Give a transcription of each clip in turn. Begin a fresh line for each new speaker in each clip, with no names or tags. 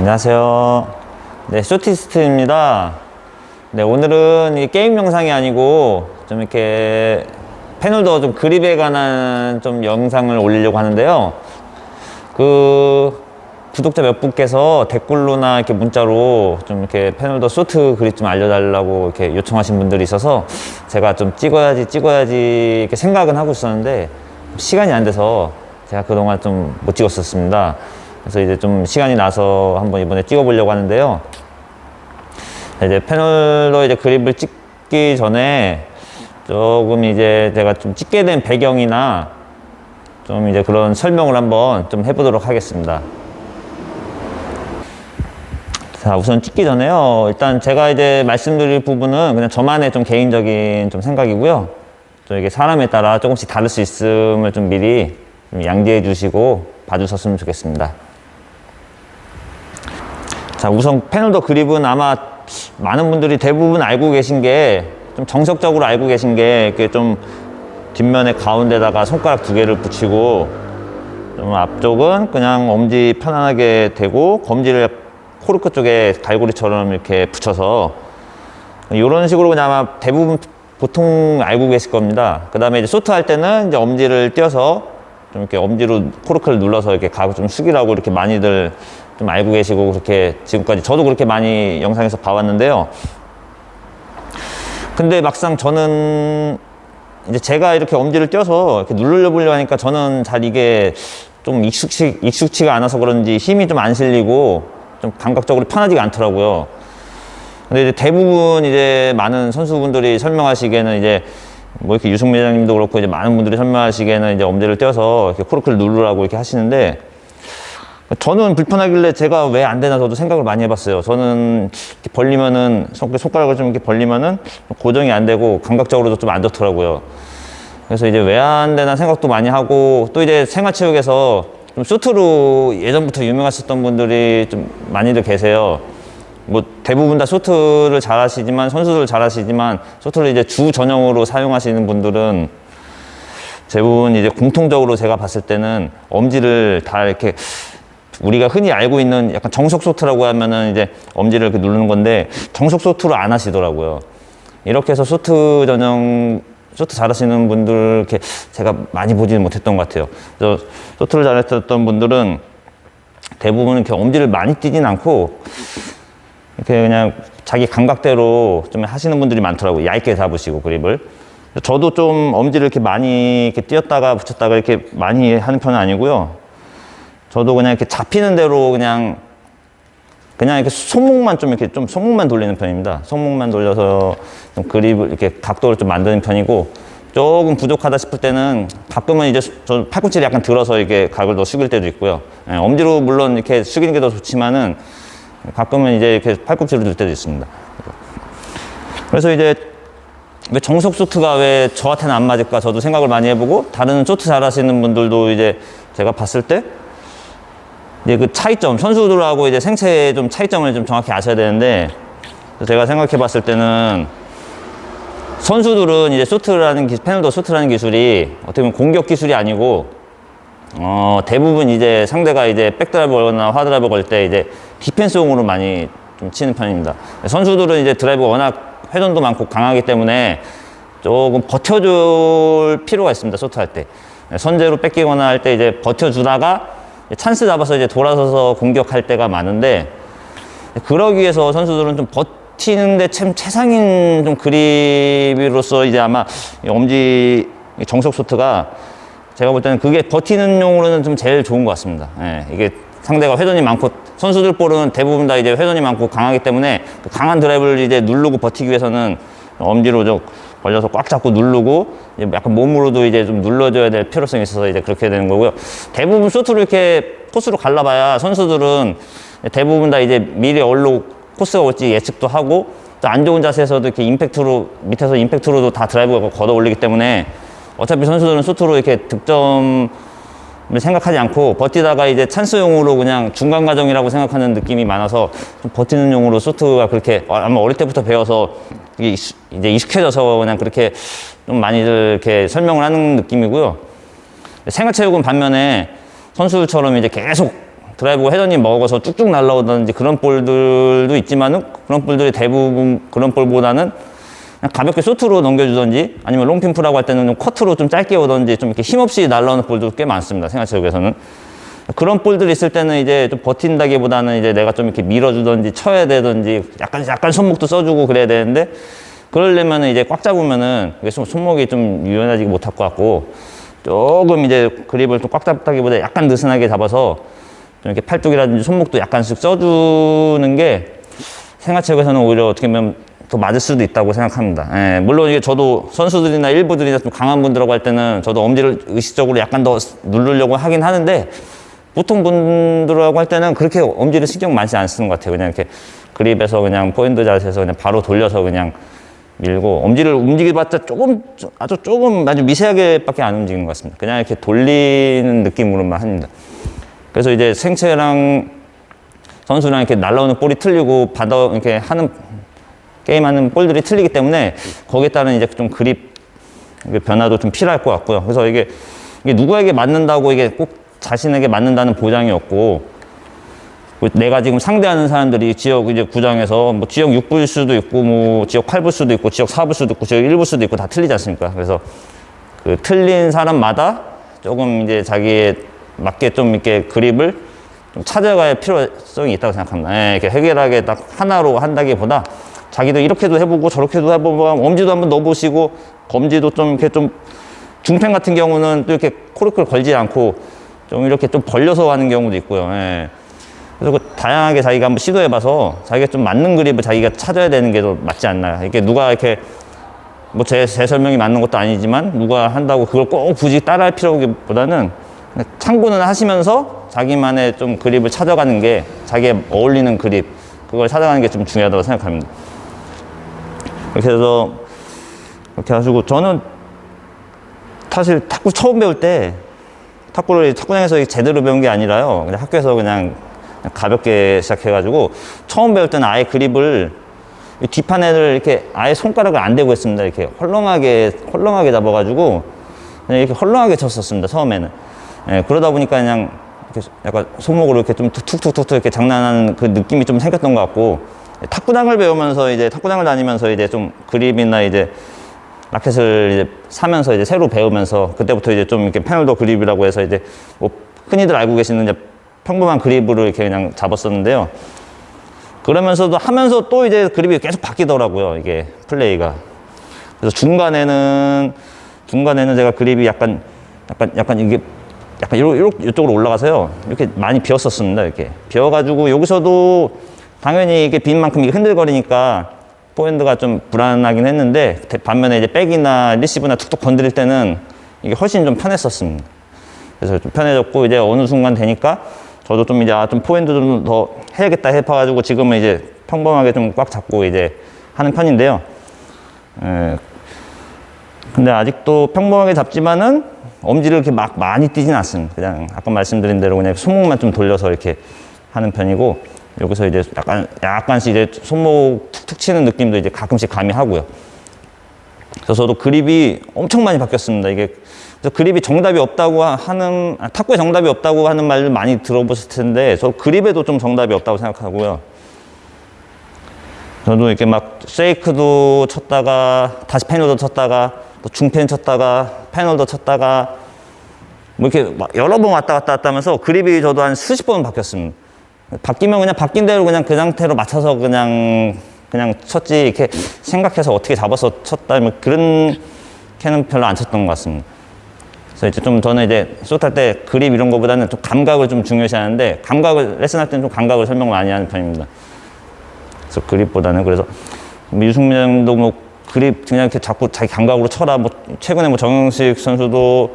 안녕하세요. 네, 쇼티스트입니다. 네, 오늘은 이 게임 영상이 아니고 좀 이렇게 패널도 좀 그립에 관한 좀 영상을 올리려고 하는데요. 그 구독자 몇 분께서 댓글로나 이렇게 문자로 좀 이렇게 패널도 쇼트 그립 좀 알려달라고 이렇게 요청하신 분들이 있어서 제가 좀 찍어야지 찍어야지 이렇게 생각은 하고 있었는데 시간이 안 돼서 제가 그동안 좀 못 찍었었습니다. 그래서 이제 좀 시간이 나서 한번 이번에 찍어보려고 하는데요. 이제 패널로 이제 그립을 찍기 전에 조금 이제 제가 좀 찍게 된 배경이나 좀 이제 그런 설명을 한번 좀 해보도록 하겠습니다. 자, 우선 찍기 전에요. 일단 제가 이제 말씀드릴 부분은 그냥 저만의 좀 개인적인 좀 생각이고요. 좀 이게 사람에 따라 조금씩 다를 수 있음을 좀 미리 좀 양지해 주시고 봐주셨으면 좋겠습니다. 자, 우선 패널더 그립은 아마 많은 분들이 대부분 알고 계신 게 좀 정석적으로 알고 계신 게 이렇게 좀 뒷면에 가운데다가 손가락 두 개를 붙이고 좀 앞쪽은 그냥 엄지 편안하게 대고 검지를 코르크 쪽에 갈고리처럼 이렇게 붙여서 이런 식으로 그냥 아마 대부분 보통 알고 계실 겁니다. 그 다음에 이제 소트 할 때는 이제 엄지를 띄어서 좀 이렇게 엄지로 코르크를 눌러서 이렇게 가고 좀 숙이라고 이렇게 많이들 좀 알고 계시고 그렇게 지금까지 저도 그렇게 많이 영상에서 봐왔는데요. 근데 막상 저는 이제 제가 이렇게 엄지를 띄어서 이렇게 누르려 보려 하니까 저는 잘 이게 좀 익숙치, 익숙치가 않아서 그런지 힘이 좀 안 실리고 좀 감각적으로 편하지가 않더라고요. 근데 이제 대부분 이제 많은 선수분들이 설명하시기에는 이제 뭐 이렇게 유승민 회장님도 그렇고 이제 많은 분들이 설명하시기에는 이제 엄지를 떼어서 이렇게 코르크를 누르라고 이렇게 하시는데 저는 불편하길래 제가 왜 안 되나 저도 생각을 많이 해봤어요. 저는 벌리면은 손- 손가락을 좀 이렇게 벌리면은 고정이 안 되고 감각적으로도 좀 안 좋더라고요. 그래서 이제 왜 안 되나 생각도 많이 하고 또 이제 생활체육에서 좀 쇼트로 예전부터 유명하셨던 분들이 좀 많이들 계세요. 뭐 대부분 다 쇼트를 잘 하시지만 선수들 잘 하시지만 쇼트를 이제 주 전용으로 사용하시는 분들은 대부분 이제 공통적으로 제가 봤을 때는 엄지를 다 이렇게 우리가 흔히 알고 있는 약간 정석 소트라고 하면은 이제 엄지를 이렇게 누르는 건데 정석 소트로 안 하시더라고요. 이렇게 해서 소트 전용 소트 잘하시는 분들 이렇게 제가 많이 보지는 못했던 것 같아요. 그래서 소트를 잘했던 분들은 대부분 이렇게 엄지를 많이 띄진 않고 이렇게 그냥 자기 감각대로 좀 하시는 분들이 많더라고요. 얇게 잡으시고 그립을. 저도 좀 엄지를 이렇게 많이 이렇게 띄었다가 붙였다가 이렇게 많이 하는 편은 아니고요. 저도 그냥 이렇게 잡히는 대로 그냥 그냥 이렇게 손목만 좀 이렇게 좀 손목만 돌리는 편입니다. 손목만 돌려서 좀 그립을 이렇게 각도를 좀 만드는 편이고 조금 부족하다 싶을 때는 가끔은 이제 저 팔꿈치를 약간 들어서 이렇게 각을 더 숙일 때도 있고요. 예, 엄지로 물론 이렇게 숙이는 게 더 좋지만은 가끔은 이제 이렇게 팔꿈치를 들 때도 있습니다. 그래서 이제 왜 정석 쇼트가 왜 저한테는 안 맞을까 저도 생각을 많이 해보고 다른 쇼트 잘 하시는 분들도 이제 제가 봤을 때 이제 그 차이점 선수들하고 이제 생체의 좀 차이점을 좀 정확히 아셔야 되는데 제가 생각해 봤을 때는 선수들은 이제 쇼트라는 기 패널도 쇼트라는 기술이 어떻게 보면 공격 기술이 아니고 어 대부분 이제 상대가 이제 백드라이버나 하드라이버 걸때 이제 디펜스용으로 많이 좀 치는 편입니다. 선수들은 이제 드라이브가 워낙 회전도 많고 강하기 때문에 조금 버텨줄 필요가 있습니다. 쇼트 할 때. 선제로 뺏기거나 할 때 이제 버텨주다가 찬스 잡아서 이제 돌아서서 공격할 때가 많은데 그러기 위해서 선수들은 좀 버티는데 참 최상인 좀 그립으로서 이제 아마 이 엄지 정석 쇼트가 제가 볼 때는 그게 버티는 용으로는 좀 제일 좋은 것 같습니다. 예, 이게 상대가 회전이 많고 선수들 볼은 대부분 다 이제 회전이 많고 강하기 때문에 그 강한 드라이브를 이제 누르고 버티기 위해서는 엄지로 좀 걸려서 꽉 잡고 누르고 약간 몸으로도 이제 좀 눌러줘야 될 필요성이 있어서 이제 그렇게 되는 거고요. 대부분 쇼트를 이렇게 코스로 갈라봐야 선수들은 대부분 다 이제 미리 어디로 코스가 올지 예측도 하고 또 안 좋은 자세에서도 이렇게 임팩트로 밑에서 임팩트로도 다 드라이브가 걷어 올리기 때문에 어차피 선수들은 쇼트로 이렇게 득점 생각하지 않고 버티다가 이제 찬스용으로 그냥 중간 과정이라고 생각하는 느낌이 많아서 좀 버티는 용으로 쇼트가 그렇게 어, 아마 어릴 때부터 배워서 이제 익숙해져서 그냥 그렇게 좀 많이들 이렇게 설명을 하는 느낌이고요. 생활체육은 반면에 선수들처럼 이제 계속 드라이브가 회전이 먹어서 쭉쭉 날라오든지 그런 볼들도 있지만은 그런 볼들이 대부분 그런 볼보다는 가볍게 쇼트로 넘겨주던지 아니면 롱핀프라고 할 때는 좀 커트로 좀 짧게 오던지 좀 이렇게 힘없이 날라오는 볼도 꽤 많습니다. 생활체육에서는. 그런 볼들이 있을 때는 이제 좀 버틴다기보다는 이제 내가 좀 이렇게 밀어주던지 쳐야 되던지 약간 약간 손목도 써주고 그래야 되는데 그러려면은 이제 꽉 잡으면은 손목이 좀 유연하지 못할 것 같고 조금 이제 그립을 좀 꽉 잡다기보다 약간 느슨하게 잡아서 좀 이렇게 팔뚝이라든지 손목도 약간씩 써주는 게 생활체육에서는 오히려 어떻게 보면 더 맞을 수도 있다고 생각합니다. 예, 물론 이게 저도 선수들이나 일부들이나 좀 강한 분들하고 할 때는 저도 엄지를 의식적으로 약간 더 누르려고 하긴 하는데 보통 분들하고 할 때는 그렇게 엄지를 신경 많이 안 쓰는 것 같아요. 그냥 이렇게 그립에서 그냥 포인트 자세에서 그냥 바로 돌려서 그냥 밀고 엄지를 움직여봤자 조금 아주 조금 아주 미세하게밖에 안 움직이는 것 같습니다. 그냥 이렇게 돌리는 느낌으로만 합니다. 그래서 이제 생체랑 선수랑 이렇게 날라오는 볼이 틀리고 받아 이렇게 하는 게임하는 볼들이 틀리기 때문에 거기에 따른 이제 좀 그립 변화도 좀 필요할 것 같고요. 그래서 이게, 이게 누구에게 맞는다고 이게 꼭 자신에게 맞는다는 보장이 없고 내가 지금 상대하는 사람들이 지역 이제 구장에서 뭐 지역 6부일 수도 있고 뭐 지역 8부일 수도 있고 지역 4부일 수도 있고 지역 1부일 수도 있고 다 틀리지 않습니까? 그래서 그 틀린 사람마다 조금 이제 자기에 맞게 좀 이렇게 그립을 좀 찾아갈 필요성이 있다고 생각합니다. 예, 이렇게 해결하게 딱 하나로 한다기보다 자기도 이렇게도 해보고 저렇게도 해보고 엄지도 한번 넣어보시고 검지도 좀 이렇게 좀 중펜 같은 경우는 또 이렇게 코르크를 걸지 않고 좀 이렇게 좀 벌려서 하는 경우도 있고요. 예. 그래서 그 다양하게 자기가 한번 시도해봐서 자기가 좀 맞는 그립을 자기가 찾아야 되는 게 더 맞지 않나. 이게 누가 이렇게 뭐제 제 설명이 맞는 것도 아니지만 누가 한다고 그걸 꼭 굳이 따라할 필요보다는 참고는 하시면서 자기만의 좀 그립을 찾아가는 게 자기에 어울리는 그립 그걸 찾아가는 게 좀 중요하다고 생각합니다. 그렇게 해서 그렇게 하시고 저는 사실 탁구 처음 배울 때 탁구를 탁구장에서 제대로 배운 게 아니라요. 그냥 학교에서 그냥 가볍게 시작해가지고 처음 배울 때는 아예 그립을 이 뒷판에를 이렇게 아예 손가락을 안 대고 했습니다. 이렇게 헐렁하게 헐렁하게 잡아가지고 그냥 이렇게 헐렁하게 쳤었습니다. 처음에는 예, 그러다 보니까 그냥 이렇게 약간 손목으로 이렇게 좀 툭툭툭툭 이렇게 장난하는 그 느낌이 좀 생겼던 것 같고 탁구장을 배우면서 이제 탁구장을 다니면서 이제 좀 그립이나 이제 라켓을 이제 사면서 이제 새로 배우면서 그때부터 이제 좀 이렇게 패널도 그립이라고 해서 이제 뭐 흔히들 알고 계시는 이제 평범한 그립으로 이렇게 그냥 잡았었는데요. 그러면서도 하면서 또 이제 그립이 계속 바뀌더라고요. 이게 플레이가. 그래서 중간에는 중간에는 제가 그립이 약간 약간 약간 이게 약간 이러, 이쪽으로 올라가서요. 이렇게 많이 비었었습니다. 이렇게 비어가지고 여기서도 당연히 이게 빈 만큼 이게 흔들거리니까 포핸드가 좀 불안하긴 했는데 대- 반면에 이제 백이나 리시브나 툭툭 건드릴 때는 이게 훨씬 좀 편했었습니다. 그래서 좀 편해졌고 이제 어느 순간 되니까 저도 좀 이제 아, 좀 포핸드 좀 더 해야겠다 해봐가지고 지금은 이제 평범하게 좀 꽉 잡고 이제 하는 편인데요. 에, 근데 아직도 평범하게 잡지만은 엄지를 이렇게 막 많이 뛰진 않습니다. 그냥 아까 말씀드린 대로 그냥 손목만 좀 돌려서 이렇게 하는 편이고 여기서 이제 약간 약간씩 이제 손목 툭툭 치는 느낌도 이제 가끔씩 가미하고요. 그래서 저도 그립이 엄청 많이 바뀌었습니다. 이게 그래서 그립이 정답이 없다고 하는 아, 탁구에 정답이 없다고 하는 말을 많이 들어보실 텐데 저 그립에도 좀 정답이 없다고 생각하고요. 저도 이렇게 막 쉐이크도 쳤다가 다시 패널도 쳤다가 또 중펜 쳤다가 패널도 쳤다가 뭐 이렇게 막 여러 번 왔다 갔다 왔다 하면서 그립이 저도 한 수십 번 바뀌었습니다. 바뀌면 그냥 바뀐 대로 그냥 그 상태로 맞춰서 그냥 그냥 쳤지 이렇게 생각해서 어떻게 잡아서 쳤다 뭐 그런 캐는 별로 안 쳤던 것 같습니다. 그래서 이제 좀 저는 이제 숏할 때 그립 이런 거보다는 좀 감각을 좀 중요시 하는데 감각을 레슨할 때는 좀 감각을 설명을 많이 하는 편입니다. 그래서 그립보다는 그래서 뭐 유승민도 뭐 그립 그냥 이렇게 자꾸 자기 감각으로 쳐라 뭐 최근에 뭐 정영식 선수도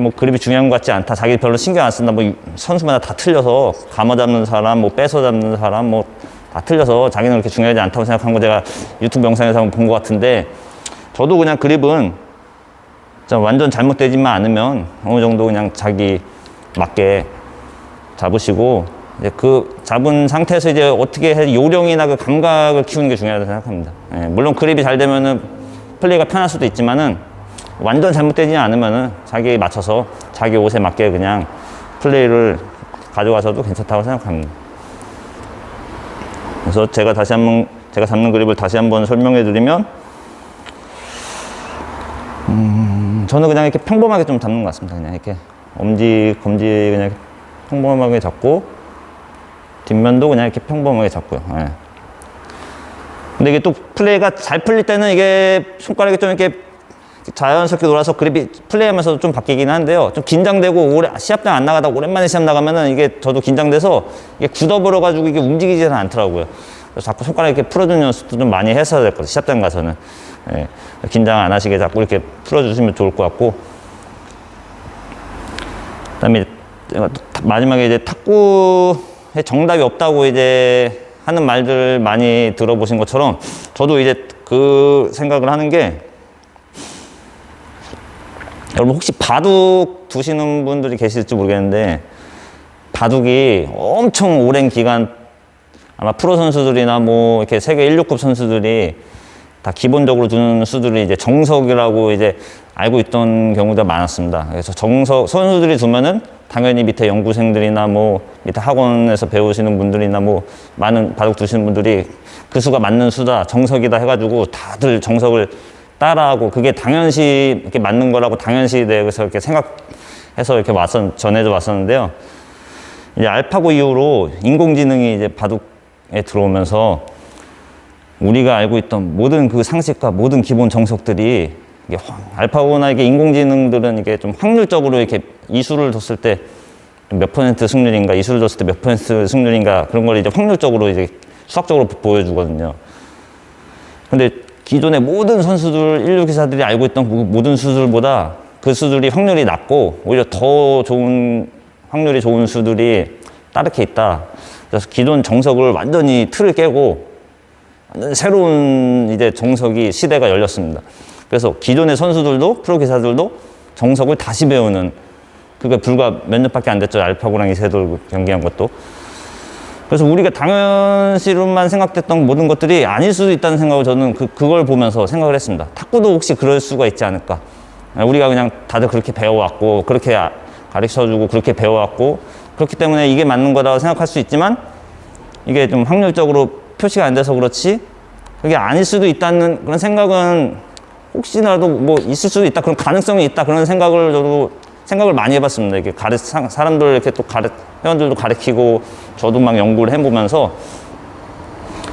뭐 그립이 중요한 것 같지 않다 자기 별로 신경 안 쓴다 뭐 이- 선수마다 다 틀려서 감아 잡는 사람 뭐 뺏어 잡는 사람 뭐 다 틀려서 자기는 그렇게 중요하지 않다고 생각한 거 제가 유튜브 영상에서 한번 본 것 같은데 저도 그냥 그립은 완전 잘못되지만 않으면 어느 정도 그냥 자기 맞게 잡으시고 이제 그 잡은 상태에서 이제 어떻게 해 요령이나 그 감각을 키우는 게 중요하다고 생각합니다. 예, 물론 그립이 잘 되면은 플레이가 편할 수도 있지만은 완전 잘못되지 않으면은 자기에 맞춰서 자기 옷에 맞게 그냥 플레이를 가져가셔도 괜찮다고 생각합니다. 그래서 제가 다시 한번 제가 잡는 그립을 다시 한번 설명해 드리면 음, 저는 그냥 이렇게 평범하게 좀 잡는 것 같습니다. 그냥 이렇게 엄지 검지 그냥 평범하게 잡고 뒷면도 그냥 이렇게 평범하게 잡고요. 예. 근데 이게 또 플레이가 잘 풀릴 때는 이게 손가락이 좀 이렇게 자연스럽게 놀아서 그립이 플레이하면서 좀 바뀌긴 한데요. 좀 긴장되고 오래 시합장 안 나가다 오랜만에 시합 나가면은 이게 저도 긴장돼서 이게 굳어버려 가지고 이게 움직이지는 않더라고요. 그래서 자꾸 손가락 이렇게 풀어주는 연습도 좀 많이 했어야 될것 같아요. 시합장 가서는 예. 긴장 안 하시게 자꾸 이렇게 풀어주시면 좋을 것 같고. 그다음에 마지막에 이제 탁구에 정답이 없다고 이제 하는 말들 많이 들어보신 것처럼 저도 이제 그 생각을 하는 게 여러분 혹시 바둑 두시는 분들이 계실지 모르겠는데 바둑이 엄청 오랜 기간 아마 프로 선수들이나 뭐 이렇게 세계 1류급 선수들이 다 기본적으로 두는 수들이 이제 정석이라고 이제 알고 있던 경우가 많았습니다. 그래서 정석 선수들이 두면은 당연히 밑에 연구생들이나 뭐 밑에 학원에서 배우시는 분들이나 뭐 많은 바둑 두시는 분들이 그 수가 맞는 수다 정석이다 해가지고 다들 정석을 따라하고 그게 당연시 이렇게 맞는 거라고 당연시 대해서 이렇게 생각해서 이렇게 왔었 전해져 왔었는데요. 이제 알파고 이후로 인공지능이 이제 바둑에 들어오면서 우리가 알고 있던 모든 그 상식과 모든 기본 정석들이 이게 확- 알파고나 이게 인공지능들은 이게 좀 확률적으로 이렇게 이수를 뒀을 때 몇 퍼센트 승률인가 이수를 뒀을 때 몇 퍼센트 승률인가 그런 걸 이제 확률적으로 이제 수학적으로 보여주거든요. 근데 기존의 모든 선수들, 인류 기사들이 알고 있던 그 모든 수들보다 그 수들이 확률이 낮고 오히려 더 좋은 확률이 좋은 수들이 따르게 있다. 그래서 기존 정석을 완전히 틀을 깨고 완전 새로운 이제 정석이 시대가 열렸습니다. 그래서 기존의 선수들도 프로 기사들도 정석을 다시 배우는 그게 불과 몇 년밖에 안 됐죠. 알파고랑 이세돌 경기한 것도. 그래서 우리가 당연시로만 생각됐던 모든 것들이 아닐 수도 있다는 생각을 저는 그, 그걸 보면서 생각을 했습니다. 탁구도 혹시 그럴 수가 있지 않을까. 우리가 그냥 다들 그렇게 배워왔고, 그렇게 아- 가르쳐주고, 그렇게 배워왔고, 그렇기 때문에 이게 맞는 거라고 생각할 수 있지만, 이게 좀 확률적으로 표시가 안 돼서 그렇지, 그게 아닐 수도 있다는 그런 생각은 혹시라도 뭐 있을 수도 있다, 그런 가능성이 있다, 그런 생각을 저도 생각을 많이 해봤습니다. 이렇게 가르, 사- 사람들 이렇게 또 가르, 회원들도 가르치고, 저도 막 연구를 해보면서,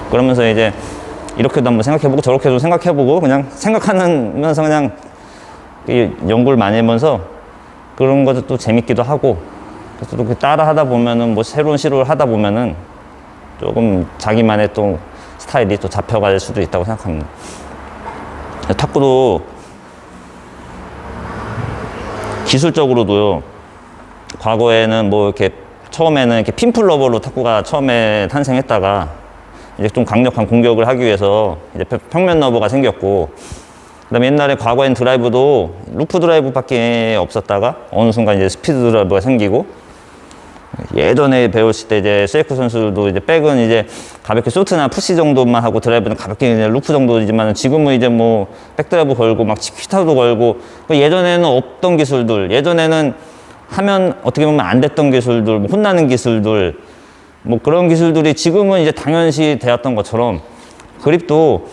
그러면서 이제 이렇게도 한번 생각해보고 저렇게도 생각해보고, 그냥 생각하면서 그냥 이 연구를 많이 하면서 그런 것도 또 재밌기도 하고, 그래서 또그 따라 하다 보면은 뭐 새로운 시도를 하다 보면은 조금 자기만의 또 스타일이 또 잡혀갈 수도 있다고 생각합니다. 탁구도 기술적으로도요. 과거에는 뭐 이렇게 처음에는 이렇게 핀풀 러버로 탁구가 처음에 탄생했다가 이제 좀 강력한 공격을 하기 위해서 이제 평- 평면 러버가 생겼고 그다음에 옛날에 과거엔 드라이브도 루프 드라이브밖에 없었다가 어느 순간 이제 스피드 드라이브가 생기고 예전에 배웠을 때 이제 세이크 선수들도 이제 백은 이제 가볍게 쇼트나 푸시 정도만 하고 드라이브는 가볍게 이제 루프 정도이지만 지금은 이제 뭐 백드라이브 걸고 막 치키타도 걸고 그 예전에는 없던 기술들 예전에는 하면 어떻게 보면 안 됐던 기술들 뭐 혼나는 기술들 뭐 그런 기술들이 지금은 이제 당연시 되었던 것처럼 그립도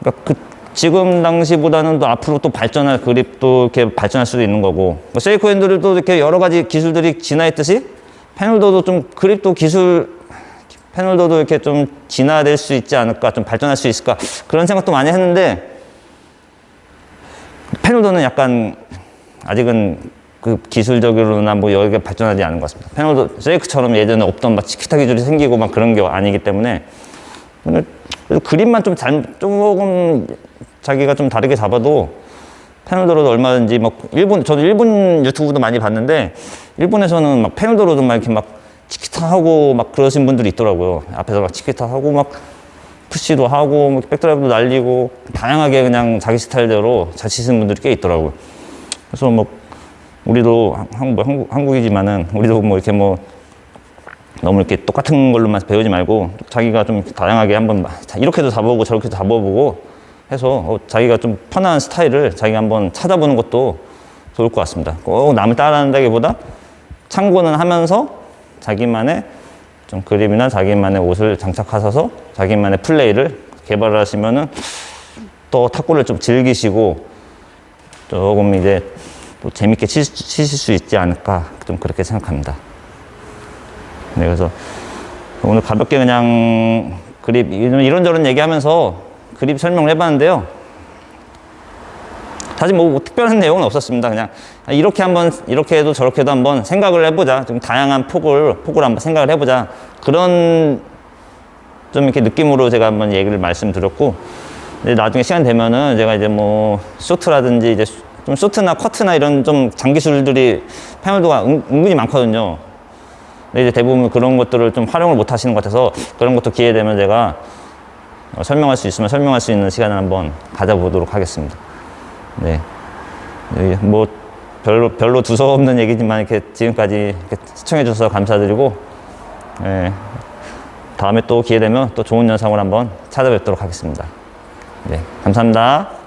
그러니까 그 지금 당시보다는 또 앞으로 또 발전할 그립도 이렇게 발전할 수도 있는 거고. 뭐 세이코 핸들도 이렇게 여러 가지 기술들이 진화했듯이 패널도도 좀 그립도 기술 패널도도 이렇게 좀 진화될 수 있지 않을까 좀 발전할 수 있을까 그런 생각도 많이 했는데 패널도는 약간 아직은 그 기술적으로나 뭐 여기가 발전하지 않은 것 같습니다. 패널도 세이크처럼 예전에 없던 막 치키타 기술이 생기고 막 그런 게 아니기 때문에 그림만 좀 잘, 조금 자기가 좀 다르게 잡아도 패널도로도 얼마든지 막 일본 저도 일본 유튜브도 많이 봤는데 일본에서는 막 패널도로도 막 이렇게 막 치키타 하고 막 그러신 분들이 있더라고요. 앞에서 막 치키타 하고 막 푸시도 하고 뭐 백드라이브도 날리고 다양하게 그냥 자기 스타일대로 잘 치시는 분들이 꽤 있더라고요. 그래서 뭐 우리도 한- 뭐 한국, 한국이지만은 우리도 뭐 이렇게 뭐 너무 이렇게 똑같은 걸로만 배우지 말고 자기가 좀 다양하게 한번 이렇게도 잡아보고 저렇게도 잡아보고 해서 어, 자기가 좀 편한 스타일을 자기가 한번 찾아보는 것도 좋을 것 같습니다. 꼭 남을 따라한다기보다 참고는 하면서 자기만의 좀 그립이나 자기만의 옷을 장착하셔서 자기만의 플레이를 개발하시면은 또 탁구를 좀 즐기시고 조금 이제 또 재밌게 치, 치실 수 있지 않을까 좀 그렇게 생각합니다. 네, 그래서 오늘 가볍게 그냥 그립 이런- 이런저런 얘기하면서 그립 설명을 해봤는데요. 사실 뭐 특별한 내용은 없었습니다. 그냥 이렇게 한번 이렇게 해도 저렇게 해도 한번 생각을 해보자. 좀 다양한 폭을 폭을 한번 생각을 해보자. 그런 좀 이렇게 느낌으로 제가 한번 얘기를 말씀드렸고 나중에 시간 되면은 제가 이제 뭐 쇼트라든지 이제 좀 쇼트나 커트나 이런 좀 장기술들이 패널도가 은, 은근히 많거든요. 근데 이제 대부분 그런 것들을 좀 활용을 못 하시는 것 같아서 그런 것도 기회 되면 제가 어, 설명할 수 있으면 설명할 수 있는 시간을 한번 가져보도록 하겠습니다. 네. 네, 뭐 별로 별로 두서없는 얘기지만 이렇게 지금까지 이렇게 시청해 주셔서 감사드리고 예, 다음에 또 기회 되면 또 좋은 영상을 한번 찾아뵙도록 하겠습니다. 네, 감사합니다.